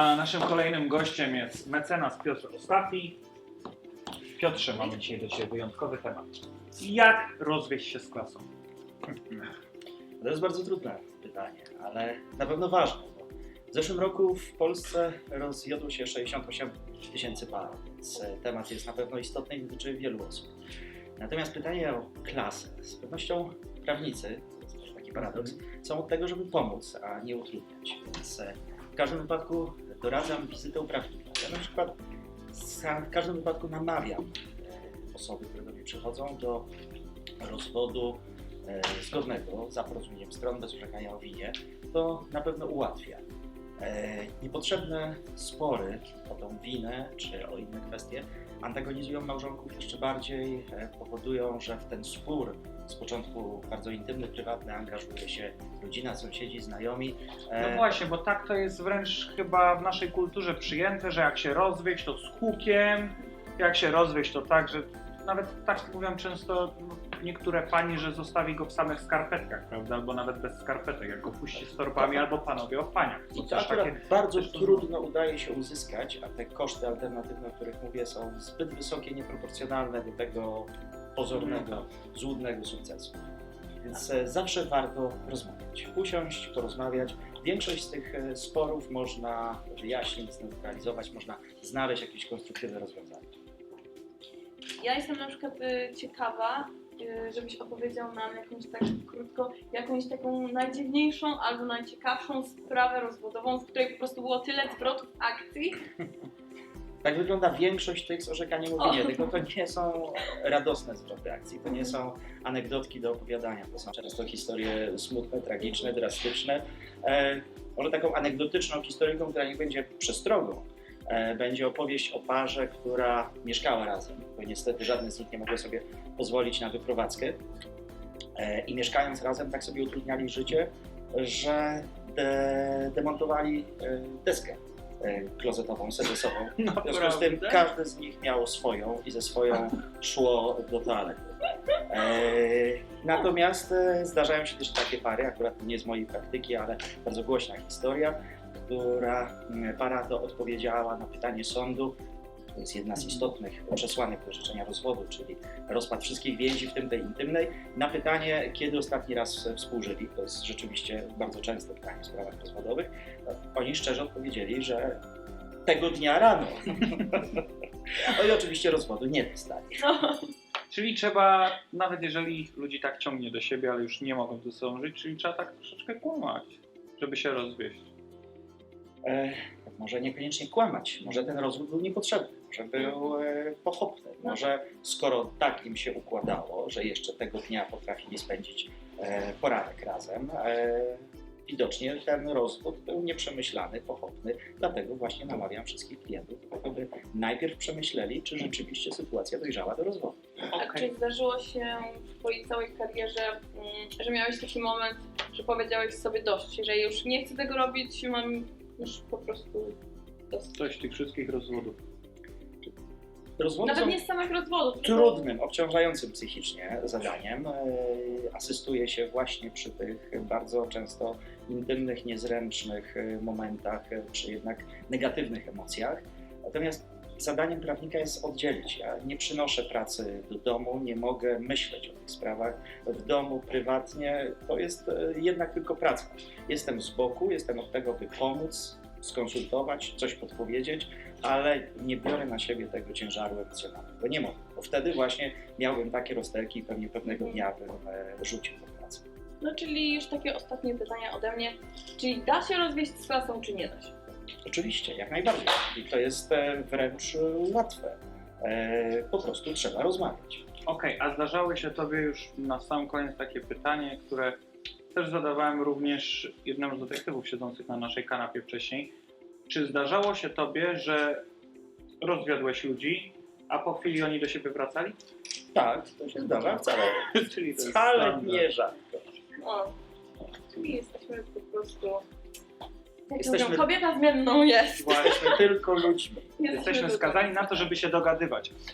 A naszym kolejnym gościem jest mecenas Piotr Ostatni. Piotrze, mamy dzisiaj do Ciebie wyjątkowy temat. Jak rozwieść się z klasą? To jest bardzo trudne pytanie, ale na pewno ważne. Bo w zeszłym roku w Polsce rozwiodło się 68 tysięcy par, więc e, temat jest na pewno istotny i dotyczy wielu osób. Natomiast pytanie o klasę. Z pewnością prawnicy, to jest taki paradoks, są od tego, żeby pomóc, a nie utrudniać. Więc e, w każdym wypadku doradzam wizytę u prawnika. Ja na przykład w każdym wypadku namawiam osoby, które do mnie przychodzą do rozwodu e, zgodnego za porozumieniem stron bez orzekania o winie, to na pewno ułatwia. E, Niepotrzebne spory o tą winę czy o inne kwestie antagonizują małżonków jeszcze bardziej, e, powodują, że w ten spór z początku bardzo intymny, prywatny angażuje się rodzina, sąsiedzi, znajomi. E, No właśnie, bo tak to jest wręcz chyba w naszej kulturze przyjęte, że jak się rozwieść, to z hukiem, jak się rozwieść, to tak, że nawet tak mówią często niektóre pani, że zostawi go w samych skarpetkach, prawda? Albo nawet bez skarpetek, jak go puści z torbami, albo panowie o paniach. I To akurat takie bardzo trudno udaje się uzyskać, a te koszty alternatywne, o których mówię, są zbyt wysokie, nieproporcjonalne do tego pozornego, złudnego sukcesu. Więc e, zawsze warto rozmawiać, usiąść, porozmawiać. Większość z tych e, sporów można wyjaśnić, zneutralizować, można znaleźć jakieś konstruktywne rozwiązanie. Ja jestem na przykład y, ciekawa, żebyś opowiedział nam jakąś tak krótko, jakąś taką najdziwniejszą albo najciekawszą sprawę rozwodową, w której po prostu było tyle zwrotów akcji. Tak wygląda większość tych z orzekaniem o winie, tylko to nie są radosne zwroty akcji, to nie są anegdotki do opowiadania, to są często historie smutne, tragiczne, drastyczne. E, może taką anegdotyczną historyką, która nie będzie przestrogą, e, będzie opowieść o parze, która mieszkała razem, bo niestety żadne z nich nie mogły sobie pozwolić na wyprowadzkę. E, i mieszkając razem tak sobie utrudniali życie, że de, demontowali e, deskę e, klozetową, sedesową, w związku z tym każdy z nich miał swoją i ze swoją szło do toalety. E, natomiast e, zdarzają się też takie pary, akurat nie z mojej praktyki, ale bardzo głośna historia, która mm, para to odpowiedziała na pytanie sądu. To jest jedna z istotnych przesłanek do orzeczenia rozwodu, czyli rozpad wszystkich więzi, w tym tej intymnej. Na pytanie, kiedy ostatni raz współżyli, to jest rzeczywiście bardzo częste pytanie w sprawach rozwodowych, oni szczerze odpowiedzieli, że tego dnia rano. No i oczywiście rozwodu nie dostali. No, Czyli trzeba, nawet jeżeli ludzi tak ciągnie do siebie, ale już nie mogą ze sobą żyć, czyli trzeba tak troszeczkę kłamać, żeby się rozwieść. E, może niekoniecznie kłamać, może ten rozwód był niepotrzebny, może był e, pochopny, może skoro tak im się układało, że jeszcze tego dnia potrafili spędzić e, poranek razem, e, widocznie ten rozwód był nieprzemyślany, pochopny, dlatego właśnie namawiam wszystkich klientów, aby najpierw przemyśleli, czy rzeczywiście sytuacja dojrzała do rozwodu. a Okej. czy zdarzyło się w twojej całej karierze, mm, że miałeś taki moment, że powiedziałeś sobie dość, że już nie chcę tego robić, mam już po prostu dosyć. Coś tych wszystkich rozwodów. Rozwody Nawet są nie z samych rozwodów. tylko- trudnym, obciążającym psychicznie zadaniem. E, Asystuje się właśnie przy tych bardzo często intymnych, niezręcznych e, momentach, e, czy jednak negatywnych emocjach. Natomiast zadaniem prawnika jest oddzielić. Ja nie przynoszę pracy do domu, nie mogę myśleć o tych sprawach w domu, prywatnie. To jest e, jednak tylko praca. Jestem z boku, jestem od tego, by pomóc, skonsultować, coś podpowiedzieć, ale nie biorę na siebie tego ciężaru emocjonalnego. Nie mogę, bo wtedy właśnie miałbym takie rozterki i pewnie pewnego dnia bym e, rzucił tę pracę. No czyli już takie ostatnie pytania ode mnie. Czyli da się rozwieść z klasą, czy nie da się? Oczywiście, jak najbardziej. I to jest e, wręcz łatwe. E, Po prostu trzeba rozmawiać. Okej, a zdarzały się Tobie już na sam koniec takie pytanie, które też zadawałem również jednemu z detektywów siedzących na naszej kanapie wcześniej. Czy zdarzało się Tobie, że rozwiodłeś ludzi, a po chwili oni do siebie wracali? Tak, to się zdarza wcale. Czyli Wcale nie rzadko. O, czyli jesteśmy po prostu. Jak Jesteśmy- mówią, kobieta zmienną jest. Właśnie, Jesteśmy tylko ludźmi. jesteśmy tylko- skazani na to, żeby się dogadywać.